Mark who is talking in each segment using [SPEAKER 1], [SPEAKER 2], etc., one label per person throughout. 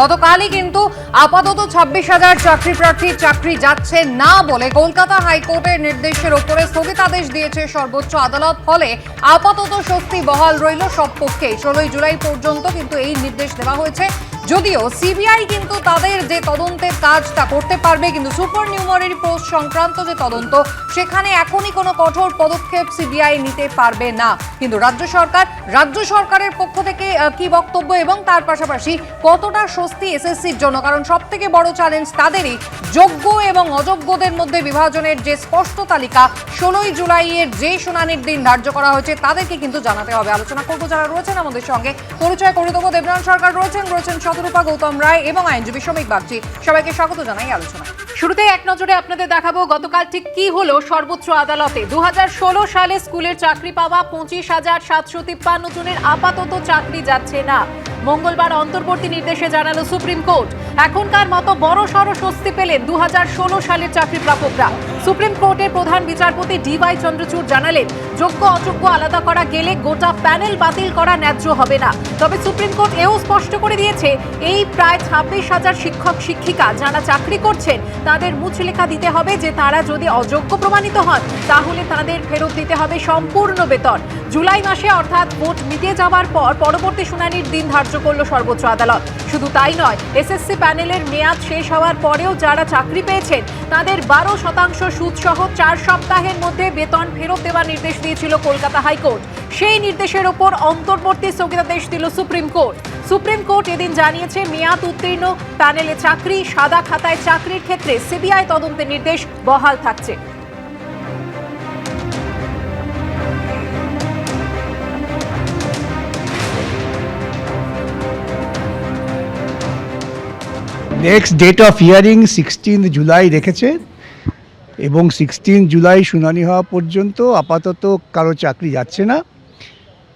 [SPEAKER 1] গতকালই কিন্তু আপাতত ছাব্বিশ হাজার চাকরি প্রার্থীর চাকরি যাচ্ছে না বলে কলকাতা হাইকোর্টের নির্দেশের ওপরে স্থগিতাদেশ দিয়েছে সর্বোচ্চ আদালত। ফলে আপাতত শক্তি বহাল রইল সব পক্ষে ষোলোই জুলাই পর্যন্ত কিন্তু এই নির্দেশ দেওয়া হয়েছে। যদিও সিবিআই কিন্তু তাদের যে তদন্তের কাজ তা করতে পারবে, কিন্তু সুপার নিউমারি পোস্ট সংক্রান্ত যে তদন্ত, সেখানে এখনই কোনো কঠোর পদক্ষেপ সিবিআই নিতে পারবে না। কিন্তু রাজ্য সরকার, রাজ্য সরকারের পক্ষ থেকে কি বক্তব্য এবং তার পাশাপাশি কতটা স্বস্তি এসএসসির জন্য? কারণ সব থেকে বড় চ্যালেঞ্জ তাদেরই যোগ্য এবং অযোগ্যদের মধ্যে বিভাজনের যে স্পষ্ট তালিকা, ষোলোই জুলাইয়ের যে শুনানির দিন ধার্য করা হয়েছে, তাদেরকে কিন্তু জানাতে হবে। আলোচনা করব যারা রয়েছেন আমাদের সঙ্গে। পরিচয় করে দেবো, দেবনাথ সরকার রয়েছেন রয়েছেন শতরূপা গৌতম রায় এবং আইনজীবী শ্রমিক বাগচি। সবাইকে স্বাগত জানাই আলোচনা
[SPEAKER 2] শুরুতেই এক নজরে আপনাদের দেখাবো গতকাল ঠিক কি হলো সর্বোচ্চ আদালতে। দুহাজার ষোলো সালে স্কুলের চাকরি পাওয়া পঁচিশ হাজার সাতশো তিপ্পান্ন জনের আপাতত চাকরি যাচ্ছে না। মঙ্গলবার অন্তর্বর্তী নির্দেশে জানালো সুপ্রিম কোর্ট। এখনকার মতো বড় সড় স্বস্তি পেলেন দু সালের চাকরি প্রাপকরা। সুপ্রিম কোর্টের প্রধান বিচারপতি ডিওয়াই চন্দ্রচূড় জানালেন, যোগ্য অযোগ্য আলাদা করা গেলে গোটা প্যানেল বাতিল করা ন্যায্য হবে না। তবে সুপ্রিম কোর্ট এও স্পষ্ট করে দিয়েছে, এই প্রায় ছাব্বিশ হাজার শিক্ষক শিক্ষিকা যারা চাকরি করছেন তাদের মুচলেখা দিতে হবে যে তারা যদি অযোগ্য প্রমাণিত হন, তাহলে তাদের ফেরত দিতে হবে সম্পূর্ণ বেতন। জুলাই মাসে অর্থাৎ ভোট মিটে যাওয়ার পর পরবর্তী শুনানির দিন ধার্য করল সর্বোচ্চ আদালত। শুধু তাই নয়, এসএসসি প্যানেলের মেয়াদ শেষ হওয়ার পরেও যারা চাকরি পেয়েছেন, তাদের বারো শতাংশ সুদসহ চার সপ্তাহের মধ্যে বেতন ফেরত দেওয়ার নির্দেশ দিয়েছিল কলকাতা হাইকোর্ট। সেই নির্দেশের ওপর অন্তর্বর্তী স্থগিতাদেশ দিল সুপ্রিম কোর্ট। সুপ্রিম কোর্ট এদিন জানিয়েছে, মেয়াদ উত্তীর্ণ, প্যানেলে চাকরি, সাদা খাতায় চাকরির ক্ষেত্রে সিবিআই তদন্তের নির্দেশ বহাল থাকছে।
[SPEAKER 3] Next date of hearing sixteen July রেখেছে এবং সিক্সটিন জুলাই শুনানি হওয়া পর্যন্ত আপাতত কারও চাকরি যাচ্ছে না।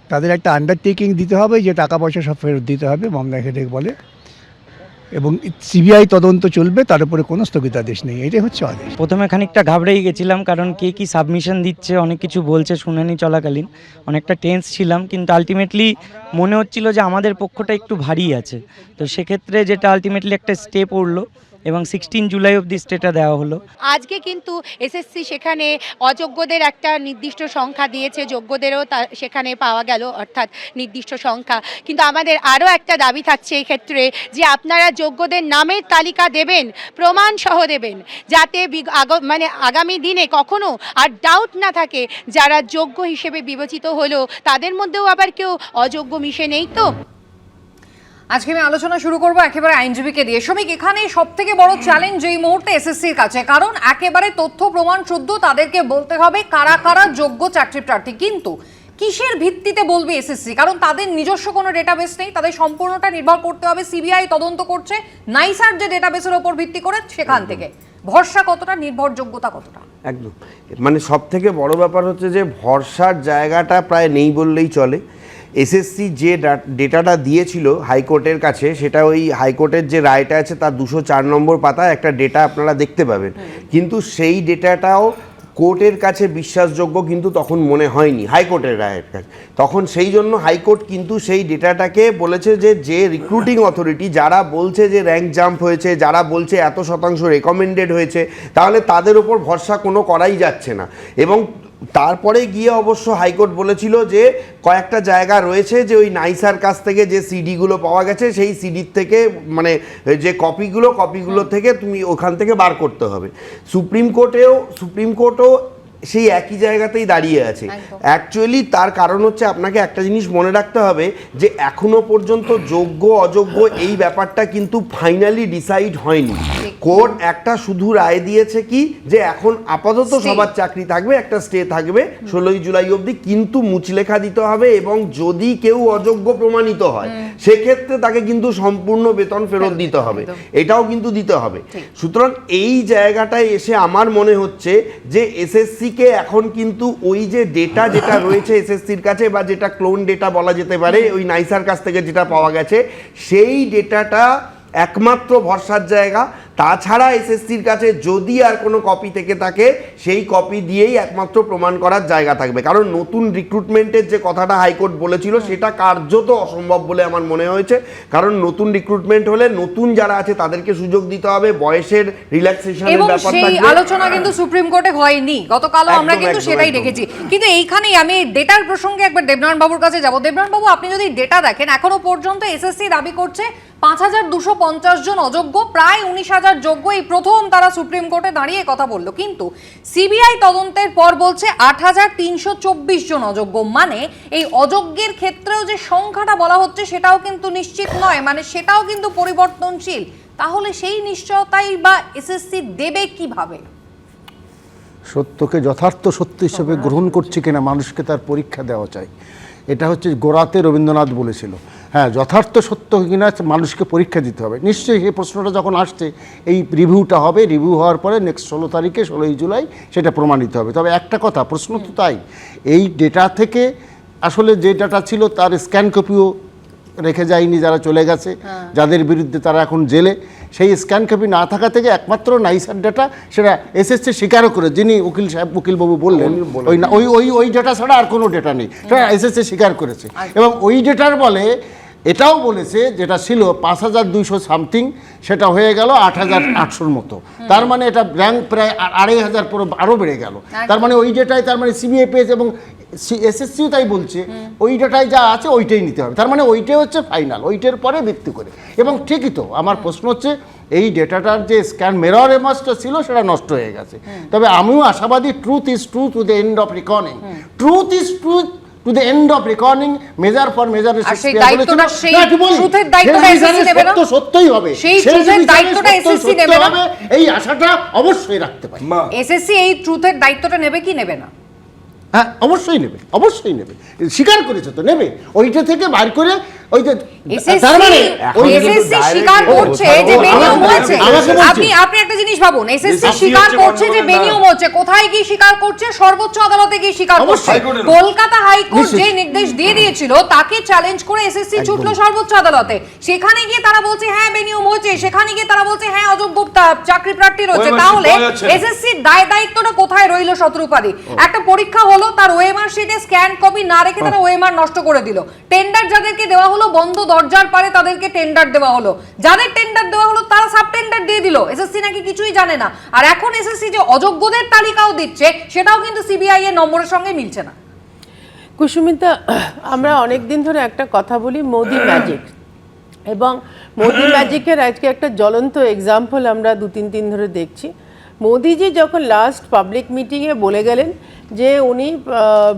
[SPEAKER 3] তাদের একটা আন্ডারটেকিং দিতে হবে যে টাকা পয়সা সব ফেরত দিতে হবে, মামলা হেডেক বলে। এবং সিবিআই তদন্ত চলবে, তার উপরে কোনো স্থগিতাদেশ নেই। এটাই হচ্ছে আদেশ।
[SPEAKER 4] প্রথমে খানিকটা ঘাবড়েই গেছিলাম, কারণ কে কি সাবমিশন দিচ্ছে, অনেক কিছু বলছে, শুনানি চলাকালীন। অনেকটা টেন্স ছিলাম, কিন্তু আলটিমেটলি মনে হচ্ছিল যে আমাদের পক্ষটা একটু ভারী আছে। তো সেক্ষেত্রে যেটা আলটিমেটলি একটা স্টেপ উঠল এবং সিক্সটিন জুলাই অবধি স্টেটা দেওয়া হলো।
[SPEAKER 5] আজকে কিন্তু এসএসসি সেখানে অযোগ্যদের একটা নির্দিষ্ট সংখ্যা দিয়েছে, যোগ্যদেরও তা সেখানে পাওয়া গেল অর্থাৎ নির্দিষ্ট সংখ্যা। কিন্তু আমাদের আরও একটা দাবি থাকছে এই ক্ষেত্রে যে আপনারা যোগ্যদের নামের তালিকা দেবেন, প্রমাণ সহ দেবেন, যাতে মানে আগামী দিনে কখনো আর ডাউট না থাকে যারা যোগ্য হিসেবে বিবেচিত হলো, তাদের মধ্যেও আবার কেউ অযোগ্য মিশে নেই তো?
[SPEAKER 1] আজকে আমি আলোচনা শুরু করব একেবারে আইনজীবীকে দিয়ে। শ্রমিক এখানে সব থেকে বড় চ্যালেঞ্জ এই মুহূর্তে এসএসসির কাছে। কারণ একেবারে তথ্য প্রমাণ শুদ্ধ তাদেরকে বলতে হবে কারা কারা যোগ্য চাকরি প্রার্থী। কিন্তু কিসের ভিত্তিতে বলবে এসএসসি? কারণ তাদের নিজস্ব কোনো ডেটাবেস নেই তাদের সম্পূর্ণটা নির্ভর করতে হবে। সিবিআই তদন্ত করছে নাইসার যে ডেটাবেসের ওপর ভিত্তি করে সেখান থেকে। ভরসা কতটা নির্ভরযোগ্যতা কতটা?
[SPEAKER 6] একদম। মানে সব থেকে বড় ব্যাপার হচ্ছে যে ভরসার জায়গাটা প্রায় নেই বললেই চলে। এসএসসি যে ডেটাটা দিয়েছিল হাইকোর্টের কাছে সেটা ওই হাইকোর্টের যে রায়টা আছে তার দুশো চার নম্বর পাতায় একটা ডেটা আপনারা দেখতে পাবেন। কিন্তু সেই ডেটাটাও কোর্টের কাছে বিশ্বাসযোগ্য কিন্তু তখন মনে হয়নি হাইকোর্টের রায়ের কাছে। তখন সেই জন্য হাইকোর্ট কিন্তু সেই ডেটাটাকে বলেছে যে যে রিক্রুটিং অথরিটি যারা বলছে যে র্যাঙ্ক জাম্প হয়েছে যারা বলছে এত শতাংশ রেকমেন্ডেড হয়েছে তাহলে তাদের ওপর ভরসা কোনো করাই যাচ্ছে না। এবং তারপরে গিয়ে অবশ্য হাইকোর্ট বলেছিল যে কয়েকটা জায়গা রয়েছে যে ওই নাইসার কাছ থেকে যে সিডিগুলো পাওয়া গেছে সেই সিডির থেকে মানে যে কপিগুলো কপিগুলো থেকে তুমি ওখান থেকে বার করতে হবে। সুপ্রিম কোর্টেও সুপ্রিম কোর্টও সেই একই জায়গাতেই দাঁড়িয়ে আছে। অ্যাকচুয়ালি তার কারণ হচ্ছে আপনাকে একটা জিনিস মনে রাখতে হবে যে এখনও পর্যন্ত যোগ্য অযোগ্য এই ব্যাপারটা কিন্তু ফাইনালি ডিসাইড হয়নি। কোর্ট একটা শুধু রায় দিয়েছে কি? যে এখন আপাতত সবার চাকরি থাকবে একটা স্টে থাকবে। ষোলোই জুলাই অবধি কিন্তু মুচলেখা দিতে হবে এবং যদি কেউ অযোগ্য প্রমাণিত হয় সেক্ষেত্রে তাকে কিন্তু সম্পূর্ণ বেতন ফেরত দিতে হবে। এটাও কিন্তু দিতে হবে। সুতরাং এই জায়গাটায় এসে আমার মনে হচ্ছে যে এসএসসি কে এখন কিন্তু ওই যে ডেটা যেটা রয়েছে এসএসসির কাছে বা যেটা ক্লোন ডেটা বলা যেতে পারে ওই নাইসার কাছ থেকে যেটা পাওয়া গেছে সেই ডেটাটা একমাত্র ভরসার জায়গা। তাছাড়া এসএসসির কাছে যদি আর কোনো কপি থেকে থাকে সেই কপি দিয়েই একমাত্র প্রমাণ করার জায়গা থাকবে। কারণ নতুন রিক্রুটমেন্টের যে কথাটা হাইকোর্ট বলেছিল সেটা কার্যত অসম্ভব বলে আমার মনে হয়েছে। কারণ নতুন রিক্রুটমেন্ট হলে নতুন যারা আছে তাদেরকে সুযোগ দিতে হবে বয়সের রিল্যাক্সেশনের ব্যাপার থাকবে
[SPEAKER 1] আলোচনা কিন্তু সুপ্রিম কোর্টে হয়নি। গতকালও আমরা কিন্তু সেটাই দেখেছি। কিন্তু এইখানেই আমি ডেটার প্রসঙ্গে একবার দেবনারায়ণ বাবুর কাছে যাব। দেবনারায়ণ বাবু আপনি যদি ডেটা দেখেন এখনও পর্যন্ত এসএসসি দাবি করছে পাঁচ হাজার দুশো পঞ্চাশ জন অযোগ্য প্রায় উনিশ হাজার যোগ্য এই প্রথম তারা সুপ্রিম কোর্টে দাঁড়িয়ে কথা বলল। কিন্তু সিবিআই তদন্তের পর বলছে আট হাজার তিনশো চব্বিশ জন অযোগ্য। মানে এই অযোগ্যের ক্ষেত্রেও যে সংখ্যাটা বলা হচ্ছে সেটাও কিন্তু নিশ্চিত নয়। মানে সেটাও কিন্তু পরিবর্তনশীল। তাহলে সেই নিশ্চয়তাই বা এসএসসি দেবে কীভাবে?
[SPEAKER 7] সত্যকে যথার্থ সত্য হিসেবে গ্রহণ করছে কিনা মানুষকে তার পরীক্ষা দেওয়া চাই। এটা হচ্ছে গোড়াতে রবীন্দ্রনাথ বলেছিল। হ্যাঁ যথার্থ সত্য কিনা মানুষকে পরীক্ষা দিতে হবে। নিশ্চয়ই এই প্রশ্নটা যখন আসছে এই রিভিউটা হবে রিভিউ হওয়ার পরে নেক্সট ষোলো তারিখে ষোলোই জুলাই সেটা প্রমাণিত হবে। তবে একটা কথা প্রশ্ন তো তাই এই ডেটা থেকে আসলে যে ডাটা ছিল তার স্ক্যান কপিও রেখে যায়নি যারা চলে গেছে। যাদের বিরুদ্ধে তারা এখন জেলে সেই স্ক্যান কপি না থাকা থেকে একমাত্র নাইসার ডাটা সেটা এসএসসি স্বীকারও করে যিনি উকিল সাহেব উকিলবাবু বললেন ওই না- ওই ওই ওই ডেটা ছাড়া আর কোনো ডেটা নেই। সেটা এসএসসি স্বীকার করেছে। এবং ওই ডেটার বলে এটাও বলেছে যেটা ছিল পাঁচ হাজার দুইশো সামথিং সেটা হয়ে গেল আট হাজার আটশোর মতো। তার মানে এটা র্যাঙ্ক প্রায় আড়াই হাজার পুরো আরও বেড়ে গেল। তার মানে ওই ডেটায় তার মানে সিবিআই পেয়েছে এবং এসএসসিও তাই বলছে ওই ডেটায় যা আছে ওইটাই নিতে হবে। তার মানে ওইটাই হচ্ছে ফাইনাল ওইটার পরে ভিত্তি করে। এবং ঠিকই তো আমার প্রশ্ন হচ্ছে এই ডেটাটার যে স্ক্যান মেরর এমাসটা ছিল সেটা নষ্ট হয়ে গেছে। তবে আমিও আশাবাদী truth is true to the end of reckoning truth is truth to the end of reckoning measure for measure? সত্যই
[SPEAKER 1] সেই দায়িত্বটা নেবে
[SPEAKER 7] হবে, এই আশাটা অবশ্যই রাখতে পারি।
[SPEAKER 1] এসএসসি এই ট্রুথের দায়িত্বটা নেবে কি নেবে না?
[SPEAKER 7] হ্যাঁ অবশ্যই নেবে অবশ্যই নেবে। স্বীকার করেছে তো নেবে। ওইটা থেকে বার করে ওই যে তার মানে
[SPEAKER 1] এসএসসি স্বীকার করছে যে বেনিয়ম হয়েছে আপনি আপনি একটা জিনিস ভাবুন এসএসসি স্বীকার করছে যে বেনিয়ম হচ্ছে। কোথায় গিয়ে স্বীকার করছে? সর্বোচ্চ আদালতে গিয়ে স্বীকার করছে। কলকাতা হাইকোর্ট যে নির্দেশ দিয়ে দিয়েছিল তাকে চ্যালেঞ্জ করে এসএসসি ছুটলো সর্বোচ্চ আদালতে। সেখানে গিয়ে তারা বলছে হ্যাঁ বেনিয়ম হয়েছে। সেখানে গিয়ে তারা বলছে হ্যাঁ অযোগ্য চাকরি প্রার্থী রয়েছে। তাহলে এসএসসি দায় দায়িত্বটা কোথায় রইল শত্রুপাদি? একটা পরীক্ষা হলো তার ওএমআর শিটে স্ক্যান কপি না রেখে তারা ওএমআর নষ্ট করে দিল। টেন্ডার যাদেরকে দেওয়া হলো বন্ধ দরজার পারে তাদেরকে টেন্ডার দেওয়া হলো। যাদের টেন্ডার দেওয়া হলো, তারা সাব টেন্ডার দিয়ে দিল। এসএসসি নাকি কিছুই জানে না। আর এখন এসএসসি যে অযোগ্যদের তালিকাও দিচ্ছে, সেটাও কিন্তু সিবিআই এর নম্বরের সঙ্গে মিলছে না।
[SPEAKER 8] কুসুমিতা, আমরা অনেক দিন ধরে একটা কথা বলি, মোদি ম্যাজিক এবং মোদি ম্যাজিকের আজকে একটা জ্বলন্ত এক্সাম্পল আমরা দু, তিন দিন ধরে দেখছি। মোদিজি যখন লাস্ট পাবলিক মিটিংয়ে বলে গেলেন যে উনি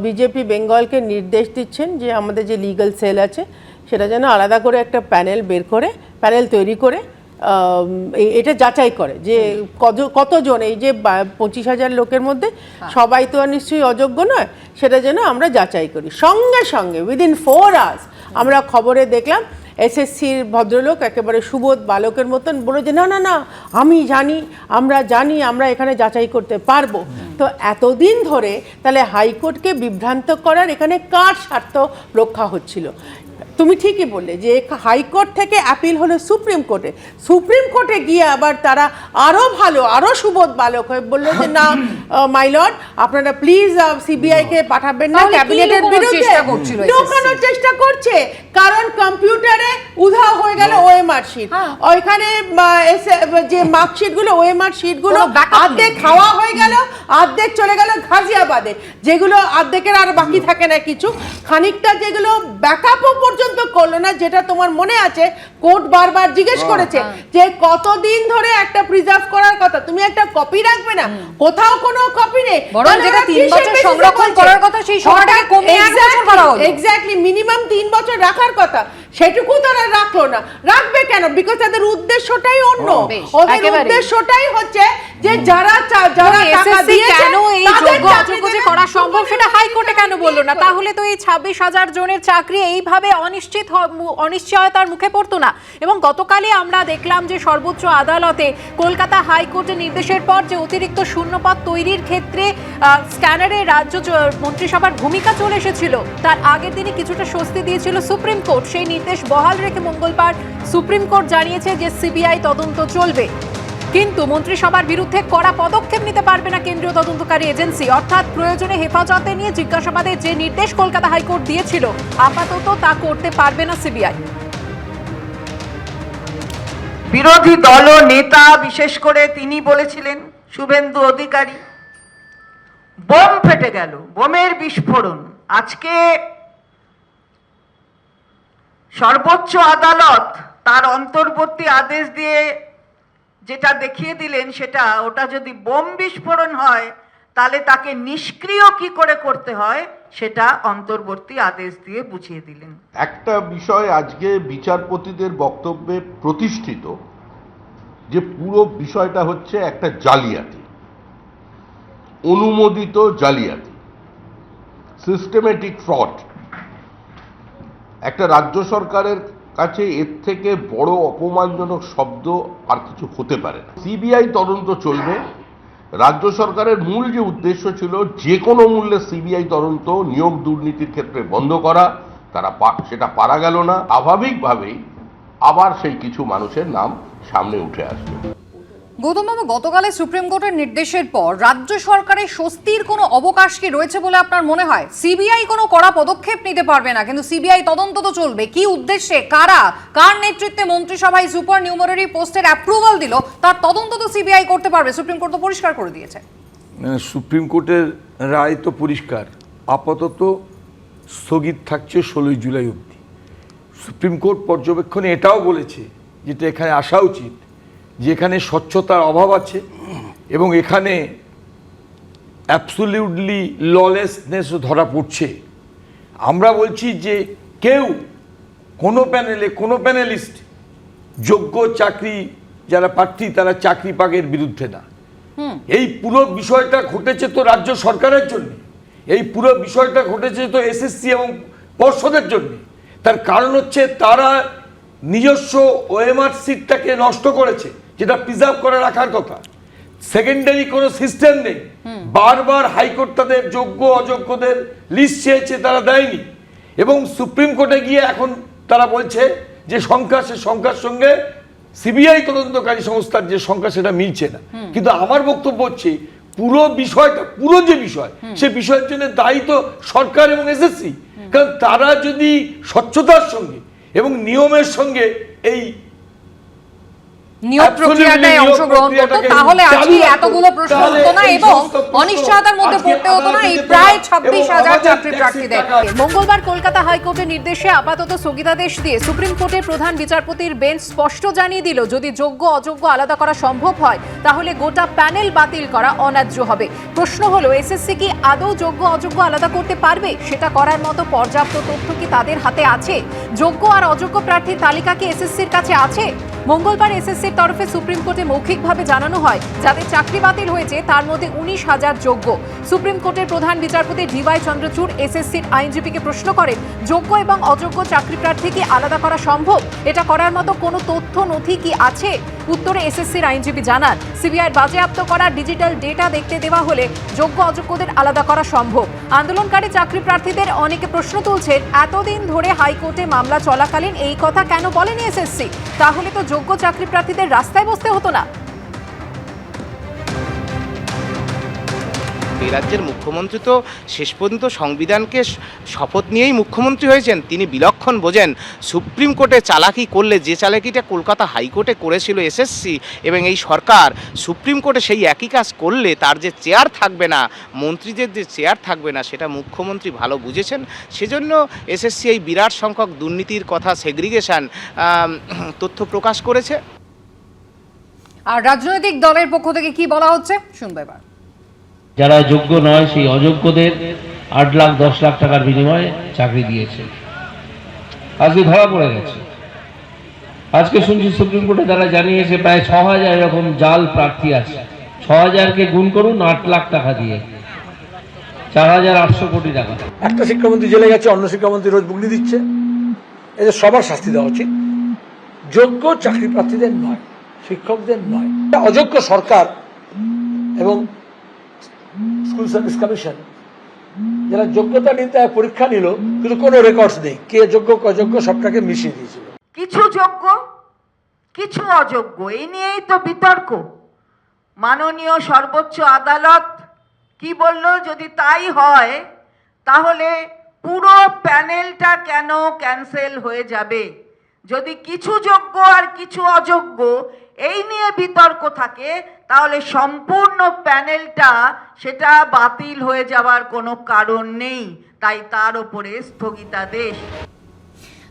[SPEAKER 8] বিজেপি বেঙ্গলকে নির্দেশ দিচ্ছেন যে আমাদের যে লিগ্যাল সেল আছে সেটা যেন আলাদা করে একটা প্যানেল বের করে প্যানেল তৈরি করে এটা যাচাই করে যে কত- কতজন এই যে পঁচিশ হাজার লোকের মধ্যে সবাই তো আর নিশ্চয়ই অযোগ্য নয় সেটা যেন আমরা যাচাই করি। সঙ্গে সঙ্গে উইদিন ফোর আওয়ার্স আমরা খবরে দেখলাম এসএসসির ভদ্রলোক একেবারে সুবোধ বালকের মতন বলে যে না না না আমি জানি আমরা জানি আমরা এখানে যাচাই করতে পারব। তো এতদিন ধরে তাহলে হাইকোর্টকে বিভ্রান্ত করার এখানে কার স্বার্থ রক্ষা হচ্ছিল? তুমি ঠিকই বললে যে হাইকোর্ট থেকে অ্যাপিল হলো সুপ্রিম কোর্টে। সুপ্রিম কোর্টে গিয়ে আবার তারা আরও ভালো আরও সুবোধ বালক হয়ে বলল যে না মাই আপনারা প্লিজ সিবিআইকে পাঠাবেন না ক্যাবিনেটের বিরুদ্ধে? লুকোনোর চেষ্টা করছে। কারণ কম্পিউটারে উধাও হয়ে গেল ওএমআর শিট
[SPEAKER 1] হ্যাঁ।
[SPEAKER 8] ওইখানে যে মার্কশিটগুলো ওএমআর শিটগুলো
[SPEAKER 1] কোনো backup নেই।
[SPEAKER 8] অর্ধেক খাওয়া হয়ে গেল অর্ধেক চলে গেল গাজিয়াবাদে। যেগুলো অর্ধেকের আর বাকি থাকে না কিছু। খানিকটা যেগুলো ব্যাকআপও পর্যন্ত করল না যেটা তোমার মনে আছে কোর্ট বারবার জিজ্ঞেস করেছে যে কতদিন ধরে একটা প্রিজার্ভ করার কথা তুমি একটা কপি রাখবে না? কোথাও কোনো কপি নেই।
[SPEAKER 1] বরং যেটা
[SPEAKER 8] ওরা
[SPEAKER 1] তিন বছর সংরক্ষণ করার কথা, সেই সময়টাকে কমিয়ে এক বছর করা হলো।
[SPEAKER 8] এক্স্যাক্টলি মিনিমাম তিন বছর রাখার কথা। সেটুকু তারা রাখল না। রাখবে কেন? বিকজ তাদের উদ্দেশ্যটাই অন্য। ওদের উদ্দেশ্যটাই হচ্ছে যে যারা যারা টাকা
[SPEAKER 2] SSC
[SPEAKER 8] দিয়েছে
[SPEAKER 2] কেন এই যোগ্য অযোগ্য যে করা সম্ভব সেটা হাইকোর্টে কেন বলল না? তাহলে তো এই ছাব্বিশ হাজার জনের চাকরি এইভাবে অনিশ্চিত অনিশ্চয়তার মুখে পড়তো না। এবং গতকালই আমরা দেখলাম যে সর্বোচ্চ আদালতে কলকাতা হাইকোর্টের নির্দেশের পর যে অতিরিক্ত শূন্যপদ তৈরির ক্ষেত্রে আহ, স্ক্যানারে রাজ্য মন্ত্রিসভার ভূমিকা চলে এসেছিল। তার আগের দিনে কিছুটা স্বস্তি দিয়েছিল সুপ্রিম কোর্ট। সেই নির্দেশ বহাল রেখে মঙ্গলবার সুপ্রিম কোর্ট জানিয়েছে যে সিবিআই তদন্ত চলবে। কিন্তু মন্ত্রিসভার বিরুদ্ধে কড়া পদক্ষেপ নিতে পারবে না কেন্দ্রীয় তদন্তকারী এজেন্সি। অর্থাৎ প্রয়োজনে হেফাজতে নিয়ে জিজ্ঞাসাবাদে যে নির্দেশ কলকাতা হাইকোর্ট দিয়েছিল, আপাতত তা করতে পারবে না সিবিআই।
[SPEAKER 9] বিরোধী দল নেতা, বিশেষ করে তিনি বলেছিলেন, শুভেন্দু অধিকারী, বোম ফেটে গেল, বোমের বিস্ফোরণ। আজকে সর্বোচ্চ আদালত তার অন্তর্বর্তী আদেশ দিয়ে যেটা দেখিয়ে দিলেন সেটা, ওটা যদি বোম বিস্ফোরণ হয়, তাহলে তাকে নিষ্ক্রিয় কি করে করতে হয়, সেটা অন্তর্বর্তী আদেশ দিয়ে বুঝিয়ে দিলেন।
[SPEAKER 10] একটা বিষয় আজকে বিচারপতিদের বক্তব্যে প্রতিষ্ঠিত, যে পুরো বিষয়টা হচ্ছে একটা জালিয়াতি, অনুমোদিত জালিয়াতি সিস্টেমেটিক ফ্রড একটা রাজ্য সরকারের কাছে এর থেকে বড় অপমানজনক শব্দ আর কিছু হতে পারে না। সিবিআই তদন্ত চলবে। রাজ্য সরকারের মূল যে উদ্দেশ্য ছিল যে কোনো মূল্যে সিবিআই তদন্ত, নিয়োগ দুর্নীতির ক্ষেত্রে বন্ধ করা, তারা সেটা পারা গেল না। স্বাভাবিকভাবেই আবার সেই কিছু মানুষের নাম সামনে উঠে আসবে।
[SPEAKER 1] গৌতমবাবু গতকালে সুপ্রিম কোর্টের নির্দেশের পর রাজ্য সরকারের স্বস্তির কোনো অবকাশ কি রয়েছে বলে আপনার মনে হয়? সিবিআই কোনো কড়া পদক্ষেপ নিতে পারবে না, কিন্তু সিবিআই তদন্ত তো চলবে। কি উদ্দেশ্যে, কারা, কার নেতৃত্বে মন্ত্রিসভায় সুপার নিউমারারি পোস্টের অ্যাপ্রুভাল দিল, তার তদন্ত তো সিবিআই করতে পারবে, সুপ্রিম কোর্ট তো পরিষ্কার করে দিয়েছে।
[SPEAKER 11] সুপ্রিম কোর্টের রায় তো পরিষ্কার। আপাতত স্থগিত থাকছে ষোলোই জুলাই অবধি। সুপ্রিম কোর্ট পর্যবেক্ষণে এটাও বলেছে, যেটা এখানে আসা উচিত যে এখানে স্বচ্ছতার অভাব আছে এবং এখানে অ্যাবসোলিউটলি ললেসনেস ধরা পড়ছে। আমরা বলছি যে কেউ কোনো প্যানেলে কোনো প্যানেলিস্ট যোগ্য চাকরি যারা প্রার্থী তারা চাকরি পাকের বিরুদ্ধে না। এই পুরো বিষয়টা ঘটেছে তো রাজ্য সরকারের জন্য। এই পুরো বিষয়টা ঘটেছে তো এসএসসি এবং পর্ষদের জন্য। তার কারণ হচ্ছে তারা নিজস্ব ওএমআর সিটটাকে নষ্ট করেছে। যেটা প্রিজার্ভ করে রাখার কথা। সেকেন্ডারি কোনো সিস্টেম নেই। বারবার হাইকোর্ট তাদের যোগ্য অযোগ্যদের লিস্ট চেয়েছে তারা দেয়নি। এবং সুপ্রিম কোর্টে গিয়ে এখন তারা বলছে যে সংখ্যা সে সংখ্যার সঙ্গে সিবিআই তদন্তকারী সংস্থার যে সংখ্যা সেটা মিলছে না। কিন্তু আমার বক্তব্য হচ্ছে পুরো বিষয়টা পুরো যে বিষয় সে বিষয়ের জন্য দায়ী তো সরকার এবং এসএসসি কারণ তারা যদি স্বচ্ছতার সঙ্গে এবং নিয়মের সঙ্গে এই
[SPEAKER 1] নিয়োগ প্রক্রিয়াটায় অংশগ্রহণ করতো তাহলে আজকে। এতগুলো প্রশ্ন হতো না এবং অনিশ্চয়তার মধ্যে পড়তে হতো না এই প্রায় ছাব্বিশ হাজার চাকরি প্রার্থীদের।
[SPEAKER 2] মঙ্গলবার কলকাতা হাইকোর্টের নির্দেশে আপাতত স্থগিতাদেশ দিয়ে সুপ্রিম কোর্টের প্রধান বিচারপতির বেঞ্চ স্পষ্ট জানিয়ে দিল যদি যোগ্য অযোগ্য আলাদা করা সম্ভব হয় তাহলে গোটা প্যানেল বাতিল করা অন্যায্য হবে। প্রশ্ন হলো এসএসসি কি আদৌ যোগ্য অযোগ্য আলাদা করতে পারবে? সেটা করার মতো পর্যাপ্ত তথ্য কি তাদের হাতে আছে? যোগ্য আর অযোগ্য প্রার্থীর তালিকা কি এসএসসির কাছে আছে? মঙ্গলবার এসএসসির তরফে সুপ্রিম কোর্টে মৌখিকভাবে জানানো হয় যাদের চাকরি বাতিল হয়েছে, তার মধ্যে উনিশ হাজার যোগ্য। সুপ্রিম কোর্টের প্রধান বিচারপতি ডিওয়াই চন্দ্রচূড় এসএসসির আইনজীবীকে প্রশ্ন করেন, যোগ্য এবং অযোগ্য চাকরি প্রার্থীকে আলাদা করা সম্ভব? এটা করার মতো কোনো তথ্য নথি কি আছে? উত্তরে এসএসসির আইনজীবী জানান সিবিআই বাজেয়াপ্ত করা ডিজিটাল ডেটা দেখতে দেওয়া হলে যোগ্য অযোগ্যদের আলাদা করা সম্ভব। আন্দোলনকারী চাকরি প্রার্থীদের অনেকে প্রশ্ন তুলছেন এতদিন ধরে হাইকোর্টে মামলা চলাকালীন এই কথা কেন বলেনি এসএসসি? তাহলে তো যোগ্য চাকরি প্রার্থীদের রাস্তায় বসতে হতো না।
[SPEAKER 12] এই রাজ্যের মুখ্যমন্ত্রী তো শেষ পর্যন্ত সংবিধানকে শপথ নিয়েই মুখ্যমন্ত্রী হয়েছেন। তিনি বিলক্ষণ বোঝেন, সুপ্রিম কোর্টে চালাকি করলে যে চালাকিটা কলকাতা হাইকোর্টে করেছিল এসএসসি এবং এই সরকার, সুপ্রিম কোর্টে সেই একই কাজ করলে তার যে চেয়ার থাকবে না, মন্ত্রীদের যে চেয়ার থাকবে না, সেটা মুখ্যমন্ত্রী ভালো বুঝেছেন। সেজন্য এসএসসি এই বিরাট সংখ্যক দুর্নীতির কথা সেগ্রিগেশন তথ্য প্রকাশ করেছে।
[SPEAKER 1] আর রাজনৈতিক দলের পক্ষ থেকে কি বলা হচ্ছে? শুনব এবার।
[SPEAKER 13] যারা যোগ্য নয় সেই অযোগ্যদের আট লাখ, দশ লাখ টাকার বিনিময়ে চাকরি দিয়েছে। আজকে ধরা পড়ে গেছে। আজকে শুনছি সুপ্রিম কোর্টে তারা জানিয়েছে, প্রায় ছ হাজার এরকম জাল প্রার্থী আছে। ছ হাজারকে গুণ করুন, আট লাখ টাকা দিয়ে। চার হাজার আটশো কোটি টাকা।
[SPEAKER 11] একটা শিক্ষামন্ত্রী জেলে গেছে, অন্য শিক্ষামন্ত্রী রোজ বুগনি দিচ্ছে। এদের সবার শাস্তি দেওয়া উচিত। যোগ্য চাকরি প্রার্থীদের নয়, শিক্ষকদের নয়। অযোগ্য সরকার এবং স্কুল সার্ভিস কমিশন। যারা যোগ্যতা নিতে পরীক্ষা নিল, কিন্তু কোনো রেকর্ডস নেই। কে যোগ্য, অযোগ্য, সবটাকে মিশিয়ে দিয়েছিল।
[SPEAKER 9] কিছু যোগ্য, কিছু অযোগ্য, এই নিয়েই তো বিতর্ক। মাননীয় সর্বোচ্চ আদালত কি বলল, যদি তাই হয়, তাহলে পুরো প্যানেলটা কেন ক্যান্সেল হয়ে যাবে? যদি কিছু যোগ্য আর কিছু অযোগ্য এই নিয়ে বিতর্ক থাকে, তাহলে সম্পূর্ণ প্যানেলটা সেটা বাতিল হয়ে যাওয়ার কোনো কারণ নেই। তাই তার উপরে স্থগিতাদেশ।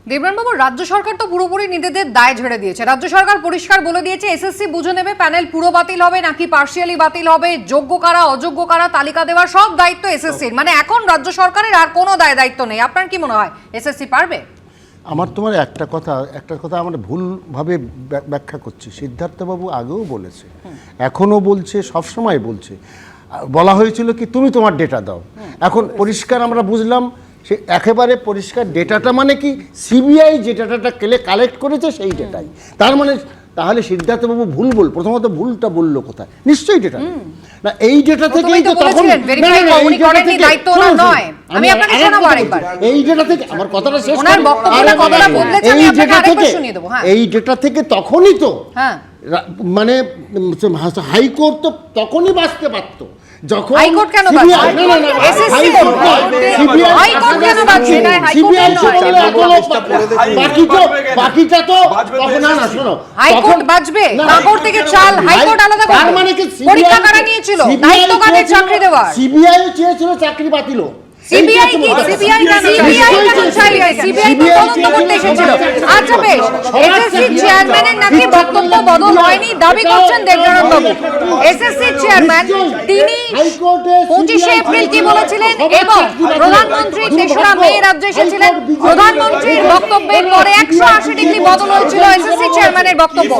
[SPEAKER 1] দেবরানবাবু রাজ্য সরকার তো পুরোপুরি নিজেদের দায় ঝেড়ে দিয়েছে। রাজ্য সরকার পরিষ্কার বলে দিয়েছে, এসএসসি বুঝে নেবে, প্যানেল পুরো বাতিল হবে নাকি পার্শিয়ালি বাতিল হবে, যোগ্য কারা, অযোগ্য কারা, তালিকা দেওয়ার সব দায়িত্ব এসএসসির। মানে এখন রাজ্য সরকারের আর কোনো দায় দায়িত্ব নেই। আপনার কি মনে হয়, এসএসসি পারবে?
[SPEAKER 7] আমার তোমার একটা কথা একটা কথা আমার ভুলভাবে ব্য- ব্যাখ্যা করছি। সিদ্ধার্থবাবু আগেও বলেছে এখনও বলছে সবসময় বলছে। বলা হয়েছিল কি তুমি তোমার ডেটা দাও। এখন পরিষ্কার আমরা বুঝলাম সে একেবারে পরিষ্কার ডেটাটা মানে কি সিবিআই যে ডেটাটা কেলে কালেক্ট করেছে সেই ডেটাই তার মানে তাহলে সিদ্ধার্থবাবু ভুল বল প্রথমত ভুলটা বলল কোথায় নিশ্চয়ই ডেটা না এই ডেটা থেকেই
[SPEAKER 1] তো
[SPEAKER 7] তখন এই।
[SPEAKER 1] আমি আপনাকে শোনাবো আরেকবার।
[SPEAKER 7] ডেটা থেকে আমার কথাটা শেষ
[SPEAKER 1] ওনার বক্তব্যটা
[SPEAKER 7] আরে
[SPEAKER 1] বদলেছে আমি
[SPEAKER 7] এই
[SPEAKER 1] আপনাকে
[SPEAKER 7] ডেটা
[SPEAKER 1] আরেকবার
[SPEAKER 7] থেকে
[SPEAKER 1] শুনিয়ে দেবো, হ্যাঁ।
[SPEAKER 7] এই ডেটা থেকে তখনই তো
[SPEAKER 1] হ্যাঁ
[SPEAKER 7] মানে হাইকোর্ট তো তখনই বাঁচতে পারতো যখন
[SPEAKER 1] হাইকোর্ট কেন
[SPEAKER 7] হাইকোর্ট
[SPEAKER 1] কেন
[SPEAKER 7] বাকিটা তো না না শোনো।
[SPEAKER 1] হাইকোর্ট কাপড় থেকে চাল হাইকোর্ট আলাদা
[SPEAKER 7] তার মানে কি
[SPEAKER 1] পরীক্ষা কারা নিয়েছিল? দায়িত্ব কাদের চাকরি দেওয়া
[SPEAKER 7] সিবিআই চেয়েছিল চাকরি বাতিল
[SPEAKER 1] সিবিআই কি?
[SPEAKER 7] তোমার-
[SPEAKER 1] সিবিআই সিবিআই কেন
[SPEAKER 7] চেয়েছিল।
[SPEAKER 1] চাইবে সিবিআই তদন্ত করতে এসেছিল। আচ্ছা বেশ। এসএসসি চেয়ারম্যানের নাকি বক্তব্য বদল হয়নি দাবি করছেন দেবনারায়ণ বাবু। এসএসসি চেয়ারম্যান তিনি পঁচিশে এপ্রিল কি বলেছিলেন? এবং প্রধানমন্ত্রী তেসরা মে রাজ্যে এসেছিলেন। প্রধানমন্ত্রীর বক্তব্যের পরে একশো আশি ডিগ্রি বদল হয়েছিল এসএসসি চেয়ারম্যানের বক্তব্য।